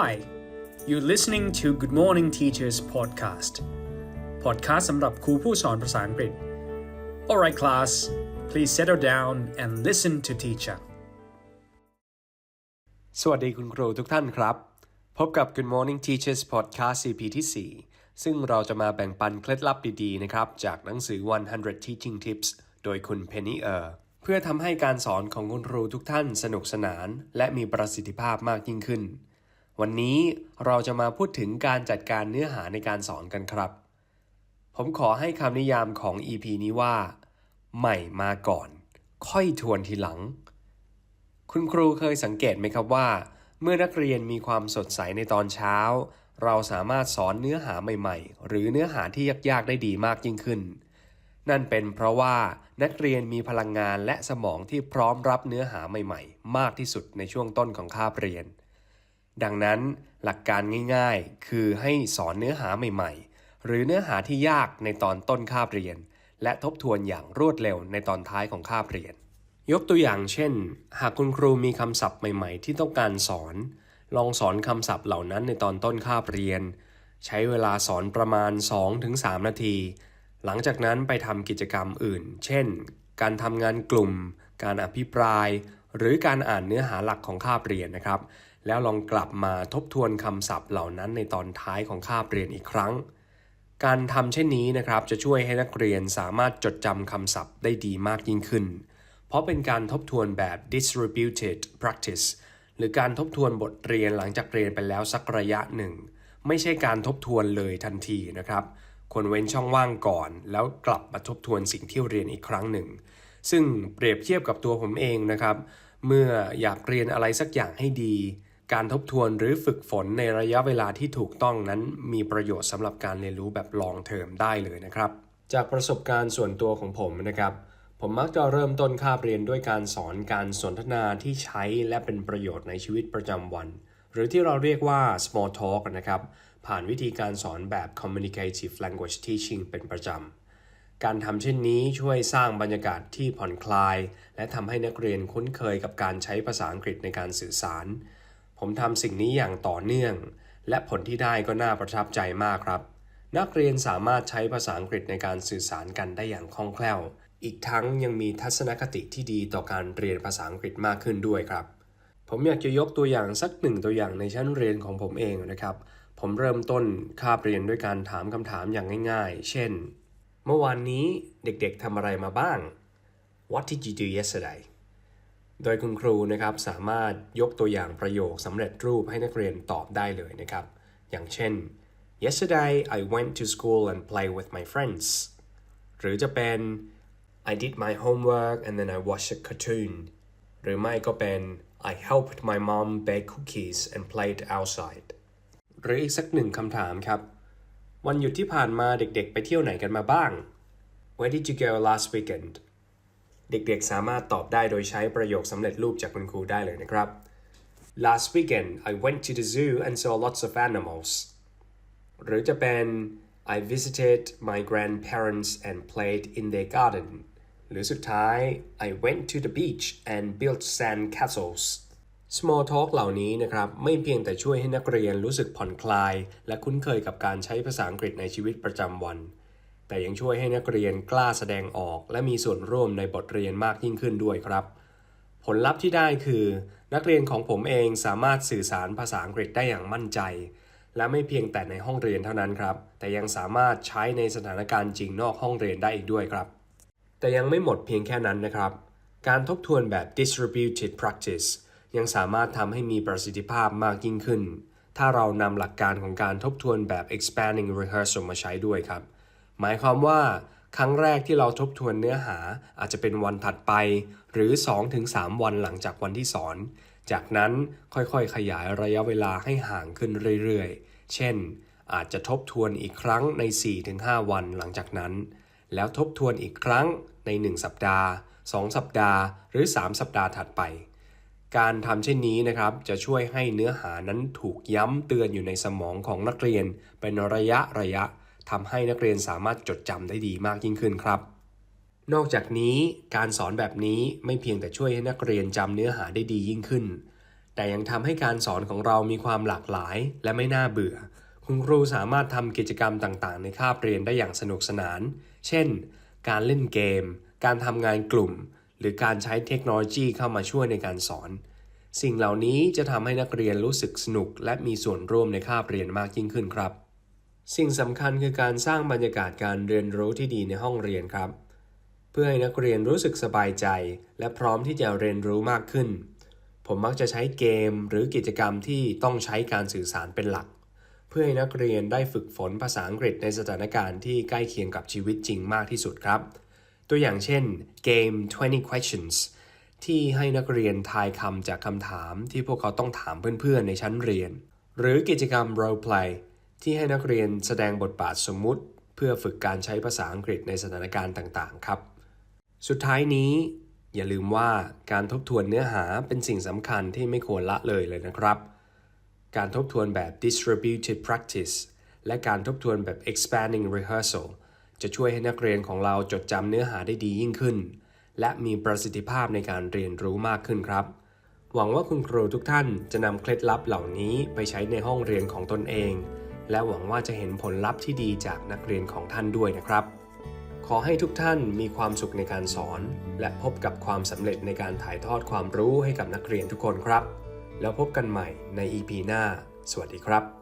Hi you're listening to Good Morning Teachers podcast podcast สำหรับครูผู้สอนภาษาอังกฤษ Alright class please settle down and listen to teacher สวัสดีคุณครูทุกท่านครับ พบกับ Good Morning Teachers podcast CP ที่ 4 ซึ่งเราจะมาแบ่งปันเคล็ดลับดีๆ นะครับ จากหนังสือ 100 Teaching Tips โดยคุณเพนนีเออร์เพื่อทำให้การสอนของคุณครูทุกท่านสนุกสนาน และมีประสิทธิภาพมากยิ่งขึ้น วันนี้เราจะมาพูดถึงการจัดการเนื้อหาในการสอนกันครับ ผมขอให้คำนิยามของ EP นี้ว่า ใหม่มาก่อน ค่อยทวนทีหลัง คุณครูเคยสังเกตไหมครับว่า เมื่อนักเรียนมีความสดใสในตอนเช้า เราสามารถสอนเนื้อหาใหม่ๆ หรือเนื้อหาที่ยากๆ ได้ดีมากยิ่งขึ้น นั่นเป็นเพราะว่านักเรียนมีพลังงานและสมองที่พร้อมรับเนื้อหาใหม่ ๆ มากที่สุดในช่วงต้นของคาบเรียน ดังนั้นหลักการง่ายๆ คือให้สอนเนื้อหาใหม่ๆ หรือเนื้อหาที่ยากในตอนต้นคาบเรียน และทบทวนอย่างรวดเร็วในตอนท้ายของคาบเรียน ยกตัวอย่างเช่น หากคุณครูมีคำศัพท์ใหม่ๆ ที่ต้องการสอน ลองสอนคำศัพท์เหล่านั้นในตอนต้นคาบเรียน ใช้เวลาสอนประมาณ 2-3 นาที หลังจากนั้นไปทำกิจกรรมอื่น เช่น การทำงานกลุ่ม การอภิปราย หรือการอ่านเนื้อหาหลักของคาบเรียนนะครับ แล้วลองกลับมาทบทวนคำศัพท์เหล่านั้นในตอนท้ายของคาบเรียนอีกครั้ง การทำเช่นนี้นะครับจะช่วยให้นักเรียนสามารถจดจำคำศัพท์ได้ดีมากยิ่งขึ้น เพราะเป็นการทบทวนแบบ distributed practice หรือการทบทวนบทเรียนหลังจากเรียนไปแล้วสักระยะหนึ่ง ไม่ใช่การทบทวนเลยทันทีนะครับควรเว้นช่องว่างก่อน แล้วกลับมาทบทวนสิ่งที่เรียนอีกครั้งหนึ่ง ซึ่งเปรียบเทียบกับตัวผมเองนะครับ เมื่ออยากเรียนอะไรสักอย่างให้ดี การทบทวนหรือฝึกฝนในระยะเวลาที่ถูกต้องนั้น มีประโยชน์สำหรับการเรียนรู้แบบลองเทอมได้เลยนะครับ จากประสบการณ์ส่วนตัวของผมนะครับ ผมมักจะเริ่มต้นคาบเรียนด้วยการสอนการสนทนาที่ใช้และเป็นประโยชน์ในชีวิตประจำวัน หรือที่เราเรียกว่า small talk นะครับ ผ่านวิธีการสอนแบบ communicative language teaching เป็นประจำ การทำเช่นนี้ช่วยสร้างบรรยากาศที่ผ่อนคลาย และทำให้นักเรียนคุ้นเคยกับการใช้ภาษาอังกฤษในการสื่อสาร ผมทำสิ่งนี้อย่างต่อเนื่อง และผลที่ได้ก็น่าประทับใจมากครับ นักเรียนสามารถใช้ภาษาอังกฤษในการสื่อสารกันได้อย่างคล่องแคล่ว อีกทั้งยังมีทัศนคติที่ดีต่อการเรียนภาษาอังกฤษมากขึ้นด้วยครับ ผมอยากจะยกตัวอย่างสักหนึ่งตัวอย่างในชั้นเรียนของผมเองนะครับ ผมเริ่มต้นคาบเรียนด้วยการถามคำถามอย่างง่าย ๆ เช่น เมื่อวานนี้เด็กๆทำอะไรมาบ้าง What did you do yesterday โดยคุณครูนะครับสามารถยกตัวอย่างประโยคสำเร็จรูปให้นักเรียนตอบได้เลยนะครับ อย่างเช่น yesterday I went to school and play with my friends หรือจะเป็น I did my homework and then I watched a cartoon หรือไม่ก็เป็น I helped my mom bake cookies and played outside หรืออีกสักหนึ่งคำถามครับ วันหยุดที่ผ่านมาเด็กๆ ไปเที่ยวไหนกันมาบ้าง Where did you go last weekend เด็กๆสามารถตอบได้โดยใช้ประโยคสำเร็จรูปจากคุณครูได้เลยนะครับ Last weekend I went to the zoo and saw lots of animals หรือจะเป็น I visited my grandparents and played in their garden หรือสุดท้าย I went to the beach and built sand castles small talk เหล่านี้นะครับ ไม่เพียงแต่ช่วยให้นักเรียนรู้สึกผ่อนคลาย และคุ้นเคยกับการใช้ภาษาอังกฤษในชีวิตประจำวัน แต่ยังช่วยให้นักเรียนกล้าแสดงออก และมีส่วนร่วมในบทเรียนมากยิ่งขึ้นด้วยครับ ผลลัพธ์ที่ได้คือ นักเรียนของผมเองสามารถสื่อสารภาษาอังกฤษได้อย่างมั่นใจ และไม่เพียงแต่ในห้องเรียนเท่านั้นครับ แต่ยังสามารถใช้ในสถานการณ์จริงนอกห้องเรียนได้อีกด้วยครับ แต่ยังไม่หมดเพียงแค่นั้นนะครับ การทบทวนแบบ distributed practice ยังสามารถทำให้มีประสิทธิภาพมากยิ่งขึ้น ถ้าเรานำหลักการของการทบทวนแบบ expanding rehearsal มาใช้ด้วยครับ หมายความว่า ครั้งแรกที่เราทบทวนเนื้อหาอาจจะเป็นวันถัดไป หรือ 2-3 วันหลังจากวันที่สอน จากนั้นค่อยๆ ขยายระยะเวลาให้ห่างขึ้นเรื่อยๆ เช่น อาจจะทบทวนอีกครั้งใน 4-5 วันหลังจากนั้น แล้วทบทวนอีกครั้งใน 1 สัปดาห์ 2 สัปดาห์ หรือ 3 สัปดาห์ถัดไปการทำเช่นนี้นะครับจะช่วยให้เนื้อหานั้นถูกย้ำเตือนอยู่ในสมองของนักเรียน เป็นระยะระยะ ทำให้นักเรียนสามารถจดจำได้ดีมากยิ่งขึ้นครับ นอกจากนี้การสอนแบบนี้ไม่เพียงแต่ช่วยให้นักเรียนจำเนื้อหาได้ดียิ่งขึ้น แต่ยังทำให้การสอนของเรามีความหลากหลายและไม่น่าเบื่อ คุณครูสามารถทำกิจกรรมต่างๆ ในคาบเรียนได้อย่างสนุกสนาน เช่น การเล่นเกม การทำงานกลุ่ม หรือการใช้เทคโนโลยีเข้ามาช่วยในการสอน สิ่งเหล่านี้จะทำให้นักเรียนรู้สึกสนุก และมีส่วนร่วมในคาบเรียนมากยิ่งขึ้นครับ สิ่งสำคัญคือการสร้างบรรยากาศการเรียนรู้ที่ดีในห้องเรียนครับ เพื่อให้นักเรียนรู้สึกสบายใจ และพร้อมที่จะเรียนรู้มากขึ้น ผมมักจะใช้เกมหรือกิจกรรมที่ต้องใช้การสื่อสารเป็นหลัก เพื่อให้นักเรียนได้ฝึกฝนภาษาอังกฤษในสถานการณ์ที่ใกล้เคียงกับชีวิตจริงมากที่สุดครับ ตัวอย่างเช่นเกม 20 questions ที่ให้นักเรียนทายคำจากคำถามที่พวกเขาต้องถามเพื่อนๆในชั้นเรียน หรือกิจกรรม role play ที่ให้นักเรียนแสดงบทบาทสมมุติ เพื่อฝึกการใช้ภาษาอังกฤษในสถานการณ์ต่างๆ ครับ สุดท้ายนี้ อย่าลืมว่าการทบทวนเนื้อหาเป็นสิ่งสำคัญที่ไม่ควรละเลยเลยนะครับ การทบทวนแบบ distributed practice และการทบทวนแบบ expanding rehearsal จะช่วยให้นักเรียนของเราจดจำเนื้อหาได้ดียิ่งขึ้น และมีประสิทธิภาพในการเรียนรู้มากขึ้นครับ หวังว่าคุณครูทุกท่านจะนำเคล็ดลับเหล่านี้ไปใช้ในห้องเรียนของตนเอง และหวังว่าจะเห็นผลลัพธ์ที่ดีจากนักเรียนของท่านด้วยนะครับ ขอให้ทุกท่านมีความสุขในการสอน และพบกับความสำเร็จในการถ่ายทอดความรู้ให้กับนักเรียนทุกคนครับ แล้วพบกันใหม่ใน EP หน้า สวัสดีครับ